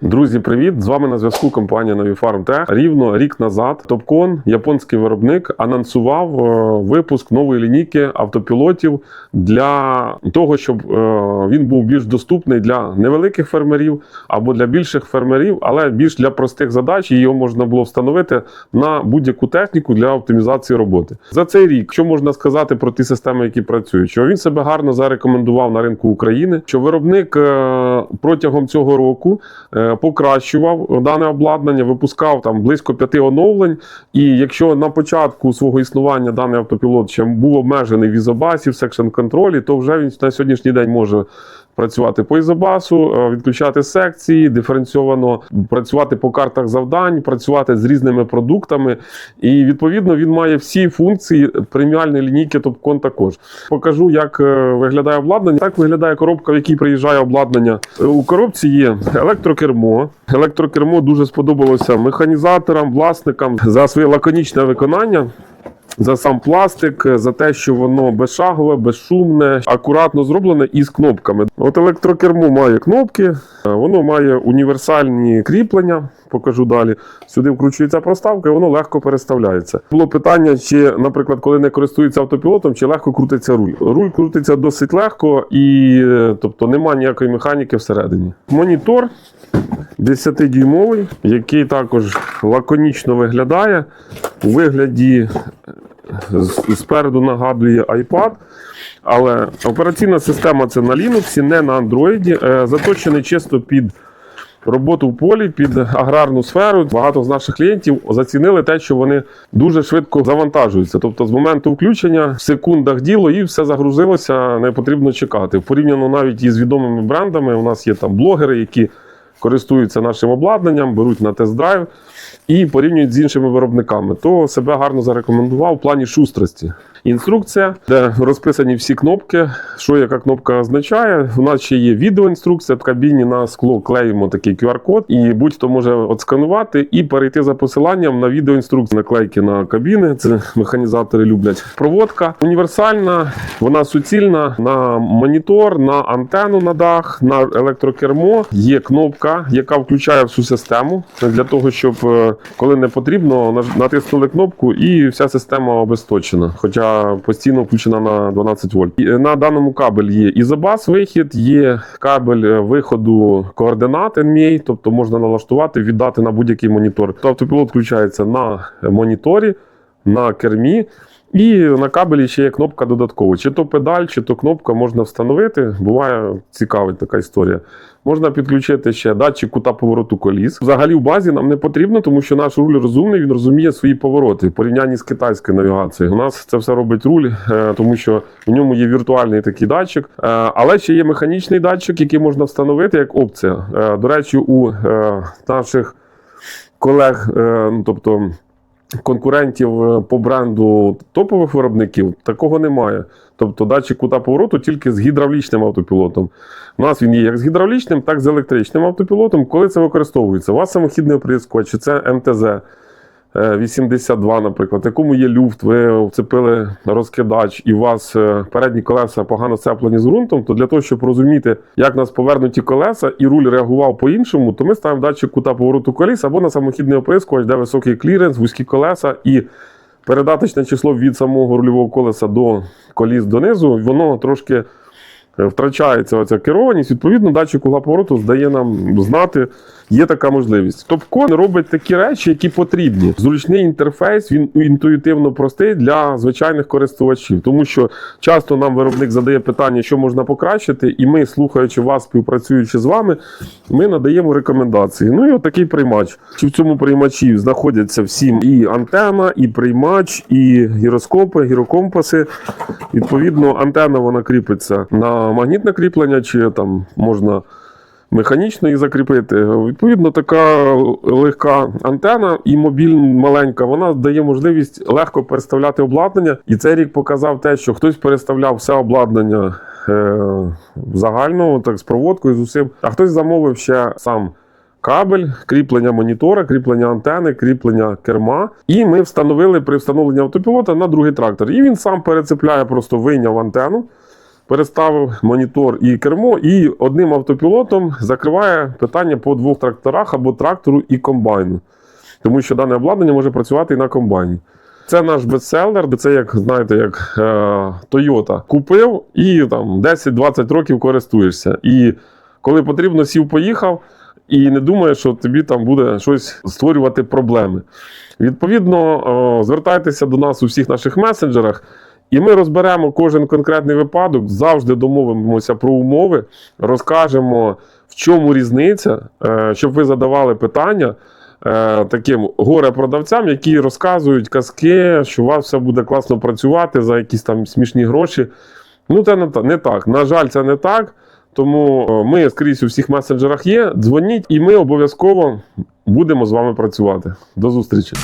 Друзі, привіт! З вами на зв'язку компанія Нові Farm Рівно рік назад Топкон, японський виробник, анонсував е, випуск нової лінійки автопілотів для того, щоб е, він був більш доступний для невеликих фермерів або для більших фермерів, але більш для простих задач. Його можна було встановити на будь-яку техніку для оптимізації роботи. За цей рік, що можна сказати про ті системи, які працюють, що він себе гарно зарекомендував на ринку України, що виробник е, протягом цього року. Покращував дане обладнання, випускав там близько п'яти оновлень. І якщо на початку свого існування даний автопілот ще був обмежений в ізобасі, в секшн контролі, то вже він на сьогоднішній день може працювати по ізобасу, е, відключати секції, диференційовано працювати по картах завдань, працювати з різними продуктами. І відповідно він має всі функції преміальної лінійки Топкон також. Покажу, як е, виглядає обладнання. Так виглядає коробка, в якій приїжджає обладнання. Е, У коробці є електрокермо. Електрокермо дуже сподобалося механізаторам, власникам за своє лаконічне виконання. За сам пластик, за те, що воно безшагове, безшумне, акуратно зроблене і з кнопками. От електрокермо має кнопки, е, воно має універсальні кріплення. Покажу далі. Сюди вкручується проставка, і воно легко переставляється. Було питання, чи, наприклад, коли не користується автопілотом, чи легко крутиться руль. Руль крутиться досить легко і е, тобто немає ніякої механіки всередині. Монітор 10-дюймовий, який також лаконічно виглядає у вигляді спереду нагадує iPad. Але операційна система це на Linux, не на Android, е, заточений чисто під роботу в полі, під аграрну сферу. Багато з наших клієнтів зацінили те, що вони дуже швидко завантажуються. Тобто, з моменту включення в секундах діло і все загрузилося, не потрібно чекати. Порівняно навіть із відомими брендами, у нас є там блогери, які користуються нашим обладнанням, беруть на тест-драйв і порівнюють з іншими виробниками, то себе гарно зарекомендував в плані шустрості. Інструкція, де розписані всі кнопки, що яка кнопка означає. У нас ще є відеоінструкція. В кабіні на скло клеїмо такий QR-код, і будь-хто може отсканувати і перейти за посиланням на відеоінструкцію наклейки на кабіни. Це механізатори люблять. Проводка універсальна, вона суцільна на монітор, на антенну на дах, на електрокермо. Є кнопка, яка включає всю систему для того, щоб е, коли не потрібно, натиснули кнопку і вся система обесточена. Хоча постійно включена на 12 вольт. Е, На даному кабелі є ізобас вихід, є кабель е, виходу координат NMA, тобто можна налаштувати, віддати на будь-який монітор. Тобто автопілот включається на моніторі, на кермі. І на кабелі ще є кнопка додаткова. Чи то педаль, чи то кнопка можна встановити. Буває цікава така історія. Можна підключити ще датчик кута повороту коліс. Взагалі в базі нам не потрібно, тому що наш руль розумний, він розуміє свої повороти в порівнянні з китайською навігацією. У нас це все робить руль, е, тому що в ньому є віртуальний такий датчик. Е, Але ще є механічний датчик, який можна встановити як опція. Е, До речі, у наших колег, ну тобто конкурентів е, по бренду топових виробників такого немає. Тобто датчик кута повороту тільки з гідравлічним автопілотом. У нас він є як з гідравлічним, так і з електричним автопілотом. Коли це використовується? У вас самохідний оприскувач, чи це МТЗ. Е, 82, наприклад, в якому є люфт, ви вцепили розкидач, і у вас е, передні колеса погано сцеплені з ґрунтом, то для того, щоб розуміти, як у нас повернуті колеса, і руль реагував по-іншому, то ми ставимо датчик кута повороту коліс або на самохідний оприскувач, де високий кліренс, вузькі колеса і передаточне число від самого рульового колеса до коліс донизу, воно трошки е, втрачається оця керованість. Відповідно, датчик угла повороту здає нам знати, є така можливість. Топкон робить такі речі, які потрібні. Зручний інтерфейс, він інтуїтивно простий для звичайних користувачів, тому що часто нам виробник задає питання, що можна покращити, і ми, слухаючи вас, співпрацюючи з вами, ми надаємо рекомендації. Ну і отакий приймач. Чи в цьому приймачі знаходяться всі і антена, і приймач, і гіроскопи, гірокомпаси. Відповідно, антенна вона кріпиться на магнітне кріплення, чи там можна механічно її закріпити. Відповідно, така легка антена і мобільна маленька, вона дає можливість легко переставляти обладнання. І цей рік показав те, що хтось переставляв все обладнання е, загально, так з проводкою, з усім, а хтось замовив ще сам. Кабель, кріплення монітора, кріплення антени, кріплення керма. І ми встановили при встановленні автопілота на другий трактор. І він сам перецепляє, просто вийняв антенну, переставив монітор і кермо, і одним автопілотом закриває питання по двох тракторах або трактору і комбайну. Тому що дане обладнання може працювати і на комбайні. Це наш бестселер, це як знаєте, як е, Toyota. Купив і там 10-20 років користуєшся. І коли потрібно, сів, поїхав, і не думаєш, що тобі там буде щось створювати проблеми. Відповідно, звертайтеся до нас у всіх наших месенджерах. І ми розберемо кожен конкретний випадок, завжди домовимося про умови, розкажемо, в чому різниця, е, щоб ви задавали питання е, таким горе-продавцям, які розказують казки, що у вас все буде класно працювати за якісь там смішні гроші. Ну, це не та- не так. На жаль, це не так. Тому е, ми скрізь у всіх месенджерах є. Дзвоніть, і ми обов'язково будемо з вами працювати. До зустрічі.